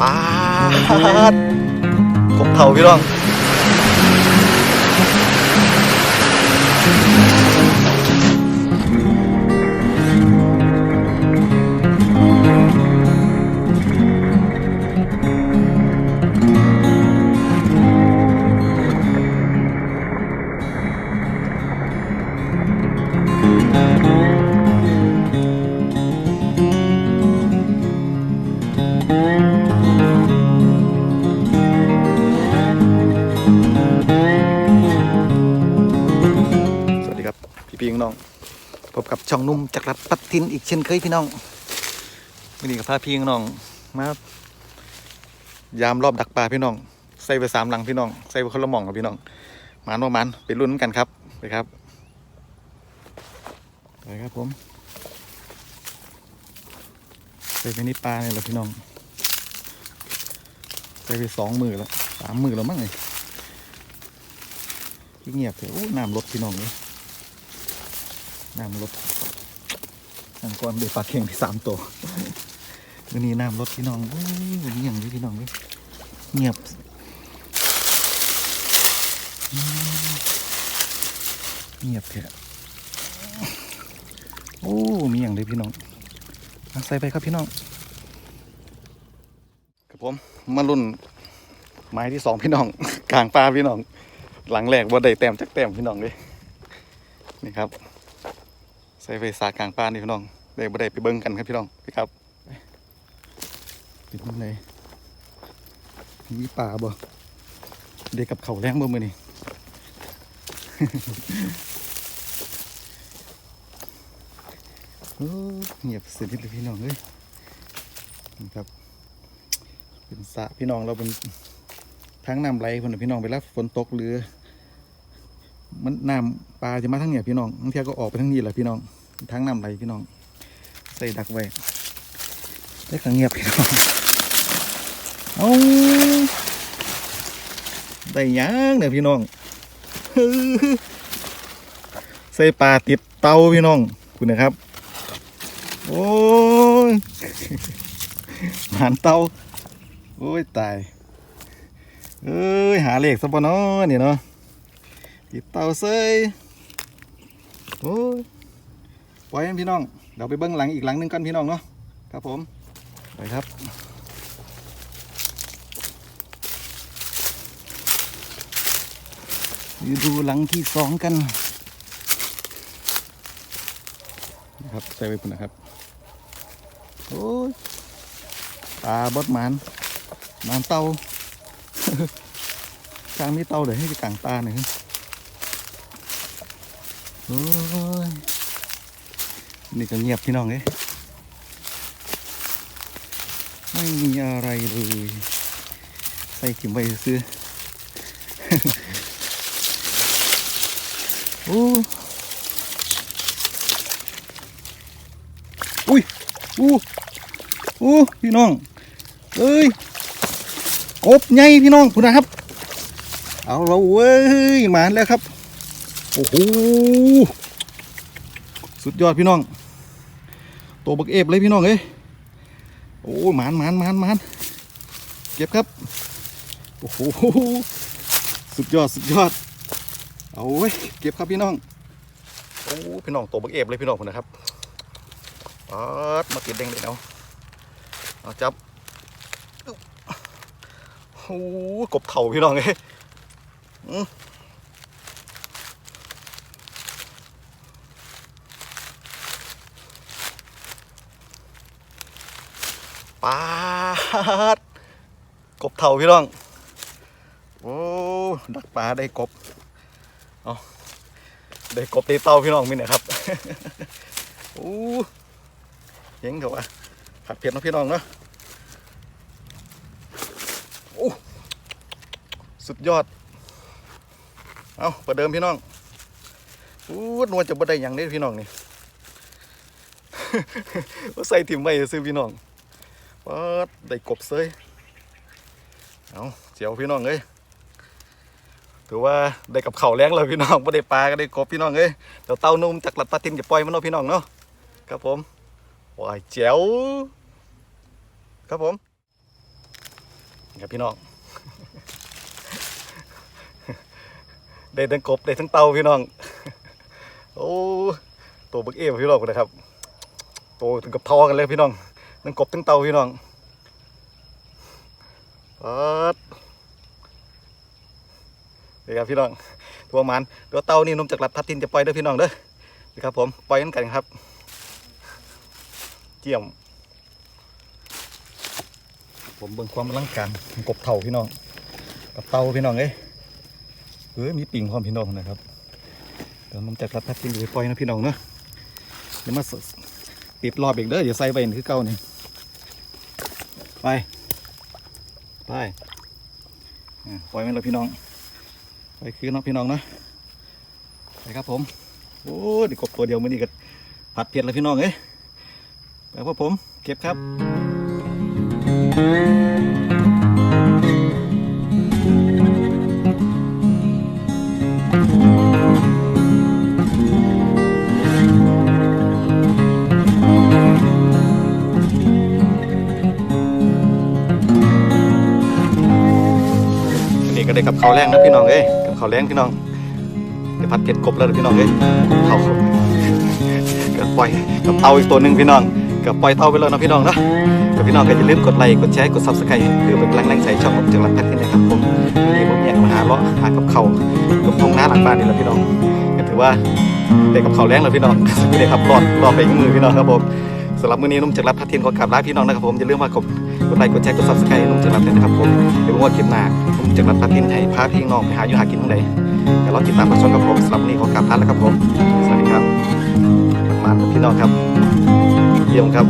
ปาดกบเท่าพี่น้อง พบกับช่องนุ่มจักรรัดปัดทินอีกเช่นเคยพี่น้องวันนี้กับพาพี่น้องมายามรอบดักปลาพี่น้อง ใส่ไปสามหลังพี่น้อง ใส่ไปคนละหม่องครับพี่น้องมันว่ามันไปรุ่นกันครับไปครับไปครับผมใส่ไปนี่ปลาเนี่ยแหละพี่น้องใส่ไปสองมือแล้วสามมือแล้วมั้งเลยเงียบเลยโอ้น้ำลดพี่น้องเลย น้ำลดน้ำก้อนเดือปลาเค็งไปสามตัววันนี้น้ำลดพี่น้องโอ้ยวันนี้อย่างนี้พี่น้องเลยเงียบเงียบแท้โอ้ มีอย่างเลยพี่น้องใส่ไปครับพี่น้องกับผมมารุ่นไม้ที่สองพี่น้องกลางปลาพี่น้อง หลังแรกว่าได้แต้มจักแต้มพี่น้องเลยนี่ครับ ใส่ไฟสากลางป้านี่พี่น้องได้บ่ได้ไปเบิ้งกันครับพี่น้องพี่ครับปิดมันเลยมีป่าบ่เด็กกับเขาแรงบ่มือนี่เงียบสนิทเลยพี่น้องเลยนี่ครับเป็นสระพี่น้องเราเป็นทั้งน้ำไหลคนนะพี่น้องเวลาฝนตกหรือ มันน้ำปลาจะมาทั้งเนี่ยพี่น้องบางทีก็ออกไปทั้งนี้แหละพี่น้อง ทั้งน้ำไหลพี่น้อง ใส่ดักไว้ได้ขังเงียบพี่น้องเอาได้ยังเนี่ยพี่น้องใส่ปลาติดเตาพี่น้องคุณนะครับ โอ้ยหันเตาโอ้ยตายเอ้ยหาเลขสักปะเนาะนี่เนาะติดเตาเซยโอ้ย ปล่องพี่น้องเดี๋ยวไปเบิ้งหลังอีกหลังหนึงกันพี่น้องเนาะครับผมไปครับดูหลังที่สองกันนะครับใส่ไปปุ่นนะครับโอ้ยปลาบดหมันหมันเตากลางมีเตาเดี๋ยวให้ไปกลางตาหน่อยครับโอ้ย นี่ก็เงียบพี่น้องเอ้ยไม่มีอะไรเลย ใส่ขิมไปซื้อโอ้อุ้ยอู้อู้พี่น้อง เอ้ยกบใหญ่พี่น้องคุณนะครับ เอาเราเว้ยมาแล้วครับ โอ้โห สุดยอดพี่น้อง ตัวบักเอฟเลยพี่น้องเอ้ยโอ้หมานหมานหมานหมานเก็บครับโอ้โหสุดยอดสุดยอดเอาเว้เก็บครับพี่น้องโอ้พี่น้องตัวบักเอฟเลยพี่น้องคนนะครับปัดมาติดเด้งเลยเอาเอาจับโอ้กบเข่าพี่น้องเอ้ย ปาดกบเข่าพี่น้อง โอ้ดักปลาได้กบเอาได้กบได้เต่าพี่น้องมิเนี่ยครับโอ้เจ๋งเถอะวะผัดเผ็ดนะพี่น้องเนาะสุดยอด เอาประเดิมพี่น้องอู้นวลจะบ่ได้หยังได้พี่น้องนี่ ว่าใส่ถิ่มไว้ซื้อพี่น้อง ปัดได้กบเซยเอาเจียวพี่น้องเอ้ยถือว่าได้กับเขาแรงเลยพี่น้องบ่ได้ปลาก็ได้กบพี่น้องเอ้ยเดี๋ยวเต้านุ่มจากหลัดปลาทินจะปล่อยมันเนาะพี่น้องเนาะครับผมว้ายเจียวครับผมนี่ครับพี่น้องได้ทั้งกบได้ทั้งเตาพี่น้องโอ้ตัวบึกเอวพี่น้องนะครับตัวถึงกับทอกันเลยพี่น้อง ทั้งกบทั้งเตาพี่น้องปัดนี่ครับพี่น้องตัวมันตัวเตานี่นมจากรัดพัดทินจะปล่อยเด้อพี่น้องเด้อนี่ครับผมปล่อยกันกันครับเจียม ผมเบิ่งความอลังการของกบเท่าพี่น้องกับเตาพี่น้องเอ้ยเฮ้ยมีปิ่งพร้อมพี่น้องนะครับเดี๋ยวมันจะรัดพัดกินหรือปล่อยนะพี่น้องเนาะเดี๋ยวมาสติดรอบอีกเด้ออย่าใส่ไปนี่คือเก่านี่ ไป ไปปล่อยมันเลยพี่น้อง ไปคืนเนาะพี่น้องนะไปครับผม โอ้ดิกบตัวเดียวมันอนี้ก็ผัดเผ็ดแล้วพี่น้องเอ้ยไปพวกผม เก็บครับ ได้กับข้าวแรงนะพี่น้องเอ้ยกับข้าวแรงพี่น้องเดี๋ยวพัดเก็ดกบแล้วพี่น้องเอ้ยเขากับปล่อยกับเตาอีกตัวหนึ่งพี่น้องกับปล่อยเตาไปแล้วนะพี่น้องนะกับพี่น้องก็อย่าลืมกดไลค์กดแชร์กดซับสไครต์เพื่อเป็นกำลังแรงใจช่องผมจังหวัดพัทยานะครับผมนนี้ผมอยากมาหาเลาะหากับเขากับท้องนาหลังบ้านนี่แหละพี่น้องก็ถือว่าได้กับข้าวแรงแล้วพี่น้องไม่ได้ครับรอดรอดไปอีกมือพี่น้องครับผมสำหรับมื้อนี้นุ่มจักรัฐพัทยนขอกลับลาพี่น้องนะครับผมอย่าลืมว่ากด กดไลค์กดแชร์กดซับสไครต์นุ่มจักรรัฐด้วยนะครับผมเดี๋ยวผมว่าคลิปหน้านุ่มจักรรัฐพัทยนให้พาพี่น้องไปหาอยู่หากินตรงไหนแต่เราติดตามรับชมกับผมสำหรับวันนี้ขอกลับลาแล้วครับผมสวัสดีครับมากับพี่น้องครับเยี่ยมครับ